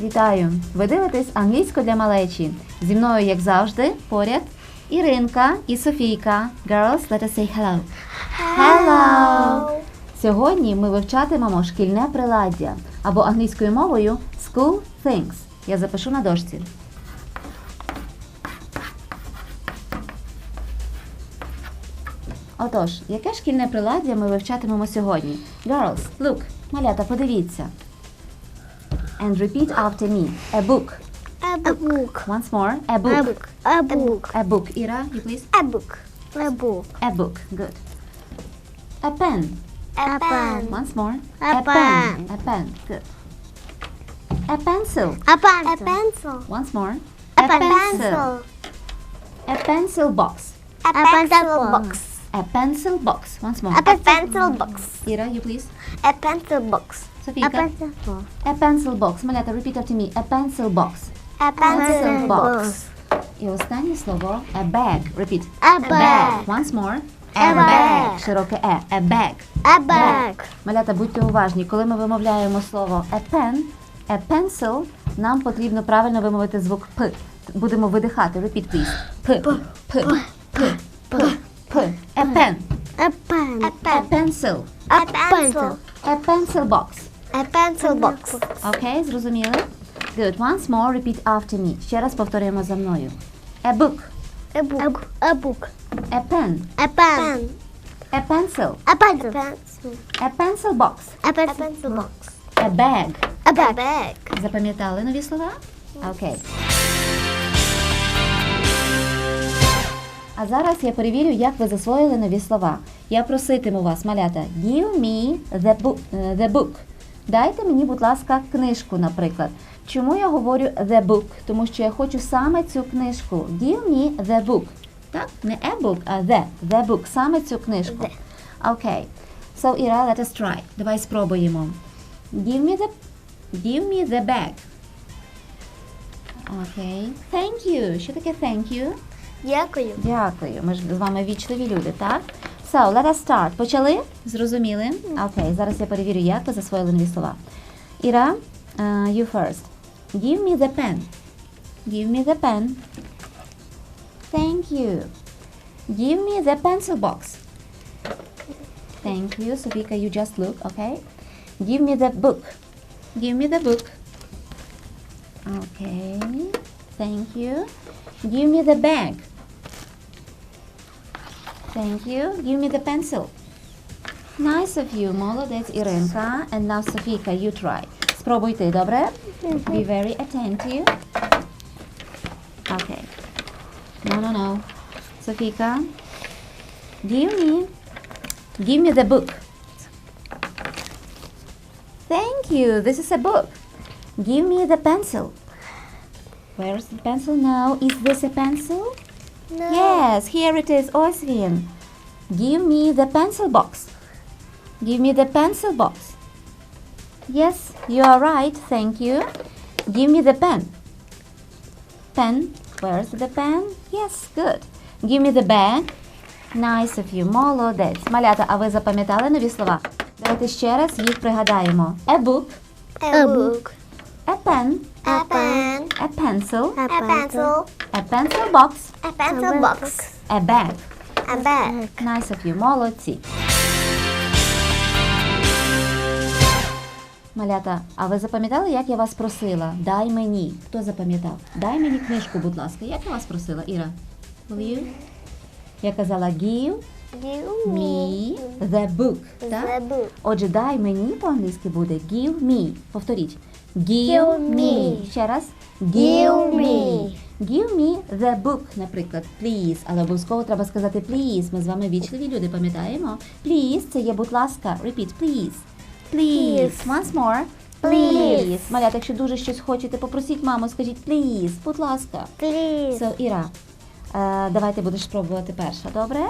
Вітаю! Ви дивитесь англійську для малечі. Зі мною, як завжди, поряд Іринка і Софійка. Girls, let us say hello. Hello! Сьогодні ми вивчатимемо шкільне приладдя або англійською мовою school things. Я запишу на дошці. Отож, яке шкільне приладдя ми вивчатимемо сьогодні? Girls, look, малята, подивіться. And repeat after me. A book. A book. Once more. A A book. book. A book. A book. Ira, you please. A book. A book. A book. Good. A pen. A pen. Once more. A pen. A pen. Good. A pencil. A pencil. A pencil. Once more. A pencil. A pencil box. A pencil box. A pencil box. Once more. A pencil box. Ira, you please. A pencil box. A pencil box. A pencil box. Малята, repeat after me. A pencil box. A pencil box. І останнє слово a bag. Repeat. A bag. Once more. A bag. Широке е. A bag. A bag. Малята, будьте уважні. Коли ми вимовляємо слово a pen, a pencil, нам потрібно правильно вимовити звук п. Будемо видихати. Repeat, please. П. П. П. П. П. A pen. A pen. A A pencil. A pencil. A pencil box. A pencil box. Окей, зрозуміли? Good. Once more, repeat after me. Ще раз повторюємо за мною. A book. A book. A book. A pen. A pen. A pencil. A pencil. A pencil box. A pencil box. A bag. A bag. Запам'ятали нові слова? Окей. А зараз я перевірю, як ви засвоїли нові слова. Я проситиму вас, малята, give me the book. The book. Дайте мені, будь ласка, книжку, наприклад. Чому я говорю the book? Тому що я хочу саме цю книжку. Give me the book. Так? Не a book, а the. The book. Саме цю книжку. Окей. So, Іра, let us try. Давай спробуємо. Give me the, give me the bag. Окей. Thank you. Що таке thank you? Дякую. Дякую. Ми ж з вами вічливі люди, так? So, let us start. Почали? Зрозуміли? Окей, зараз я перевірю, як ви засвоїли нові слова. Іра, uh, you first. Give me the pen. Give me the pen. Thank you. Give me the pencil box. Thank you. Sofika, you just look, okay? Give me the book. Give me the book. Okay. Thank you. Give me the bag. Thank you. Give me the pencil. Nice of you. Молодець, Іринка. And now, Sofika, you try. Спробуйте, добре? Be very attentive. Okay. No, no, no. Sofika, give me. Give me the book. Thank you. This is a book. Give me the pencil. Where's the pencil now? Is this a pencil? No. Yes, here it is, Osvin. Give me the pencil box. Give me the pencil box. Yes, you are right, thank you. Give me the pen. Pen. Where's the pen? Yes, good. Give me the bag. Nice of you. Молодець. Малята, а ви запам'ятали нові слова? Давайте ще раз їх пригадаємо. A book, A book. a pen, A pen. A pencil, A pencil. a pencil box, A pencil box. a bag. A bag. Nice of you. Молодці. Малята, а ви запам'ятали, як я вас просила? Дай мені. Хто запам'ятав? Дай мені книжку, будь ласка. Як я вас просила, Іра? Will you? Я казала give Give me the book. Так? the book. Отже, дай мені по-англійськи буде give me. Повторіть. Give Give me. me. Ще раз. Give me. Give me the book, наприклад, please. Але обов'язково треба сказати please. Ми з вами вічливі люди, пам'ятаємо? Please – це є, будь ласка. Repeat, please. Please. Once more. Please. Малята, якщо дуже щось хочете, попросіть маму, скажіть please, будь ласка. Please. So, Іра, е, давай ти будеш спробувати перша, добре?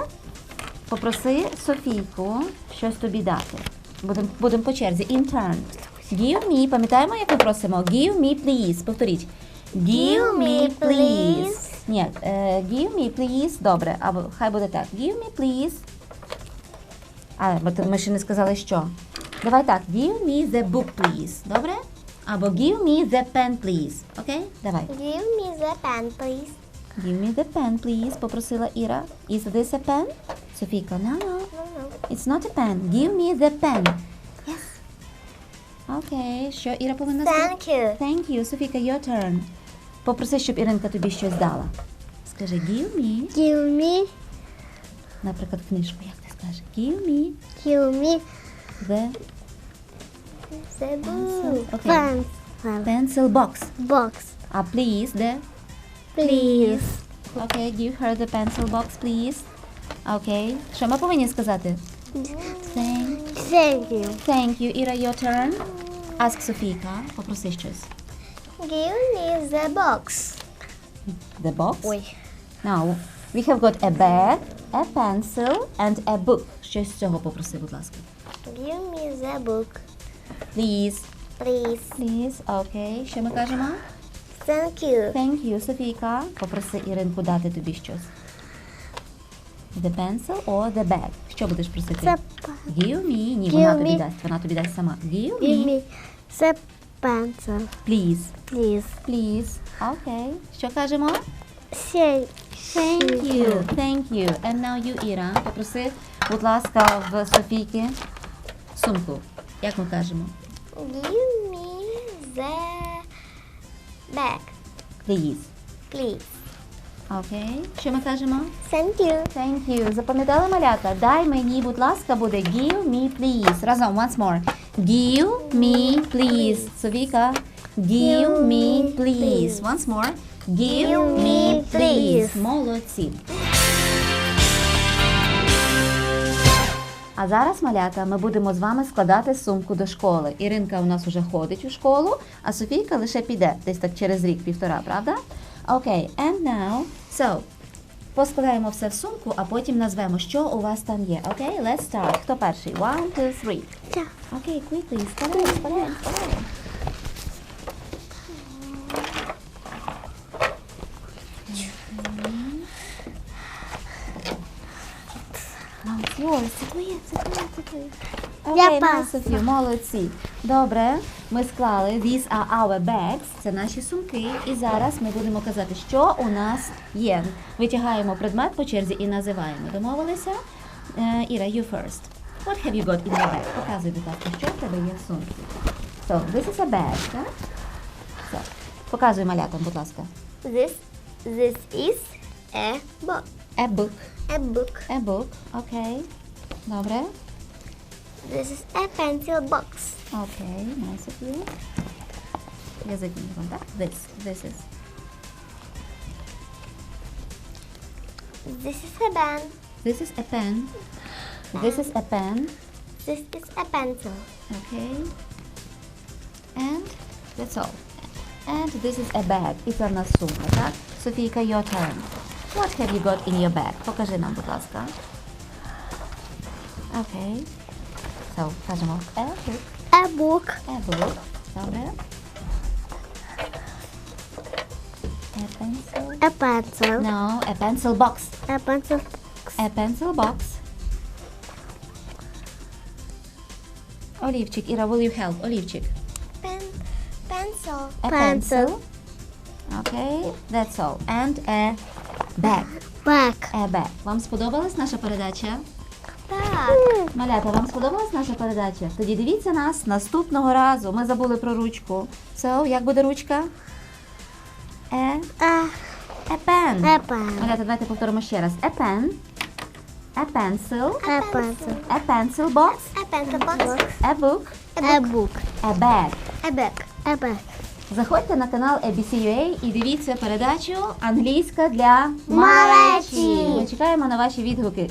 Попроси Софійку щось тобі дати. Будемо будем по черзі. In turn. Give me, пам'ятаємо, як ми просимо? Give me, please. Повторіть. Give me, please. Ні, е, give me, please. Добре, або хай буде так. Give me, please. А, ми ще не сказали, що. Давай так. Give me the book, please. Добре? Або give me the pen, please. Окей? Давай. Give me the pen, please. Give me the pen, please, попросила Іра. Is this a pen? Софійка, no, no. No, no. It's not a pen. Give me the pen. Yes. Окей, що Іра повинна сказати? Thank you. Thank you, Софійка, your turn. Попроси, щоб Іринка тобі щось дала. Скажи give me, Give me, наприклад, книжку, як ти скажеш? Give me give me the the book. Okay. Pencil pencil box. box, А please, the please. Okay, give her the pencil box, please. Окей. Що ми повинні сказати? Thank, Thank you. thank you, Іра, your turn. Ask Софійка, попроси щось. Give me the box. The box? Ой. Now, we have got a bag, a pencil and a book. Щось з цього попроси, будь ласка. Give me the book, Please. please. Please. Окей. Що ми кажемо? Thank you. Thank you, Софійка. Попроси Іринку дати тобі щось. The pencil or the bag? Що будеш просити? The Give me. Ні, Give вона тобі me. дасть. Вона тобі дасть сама. Give Give me. the pencil, Please. please. Please. Окей. Що кажемо? Thank Thank you. Thank you. And now you, Іра. Попроси, будь ласка, в Софійки сумку. Як ми кажемо? Give me the bag, Please. please. Окей. Що ми кажемо? Thank you. Thank you. Запам'ятали малята? Дай мені, будь ласка, буде give me please. Разом, once more. Give me please. Софійка. Give me please. Once more. Give me please. Молодці. А зараз, малята, ми будемо з вами складати сумку до школи. Іринка у нас вже ходить у школу, а Софійка лише піде десь так через рік-півтора, правда? Окей, and now, so, поскладаємо все в сумку, а потім назвемо, що у вас там є. Окей, let's start. Хто перший? One, two, three. Окей, quickly, складаємо, складаємо, складаємо. Now it's yours. Це твоє, це твоє, це твоє. Я Окей, пас. на, Софію, молодці. Добре, ми склали These are our bags. Це наші сумки. І зараз ми будемо казати, що у нас є. Витягаємо предмет по черзі і називаємо. Домовилися? Е, Іра, you first. What have you got in your bag? Показуй, будь ласка, що в тебе є в сумці. So, this is a bag, так? So, показуй малятам, будь ласка. This this is a book. A book. A book. A book. Окей. Добре. This is a pencil box. Окей, nice of you. Язик мені вам, так? This. This is. This is a pen. This is a pen. This is a pen. This is a pencil. Okay. And that's all. And this is a bag. І це в нас сумка, так? Софійка, your turn. What have you got in your bag? Покажи нам, будь ласка. Окей. So, кажемо a book. A book. A book. Добре. A pencil. A pencil. No, a pencil box. A pencil. A pencil box. Олівчик, Іра, will you help? Олівчик. Pen. Pencil. A pencil. Okay, that's all. And a bag. Bag. A bag. Вам сподобалась наша передача? Так. Малята, вам сподобалась наша передача? Тоді дивіться нас наступного разу. Ми забули про ручку. So, як буде ручка? A, a pen. a. Малята, давайте повторимо ще раз. A pen. A pencil. A pencil. A pencil box. A pencil box. A book. A book. A bag. A bag. A bag. Заходьте на канал ABC.ua і дивіться передачу Англійська для Малечі. Ми чекаємо на ваші відгуки.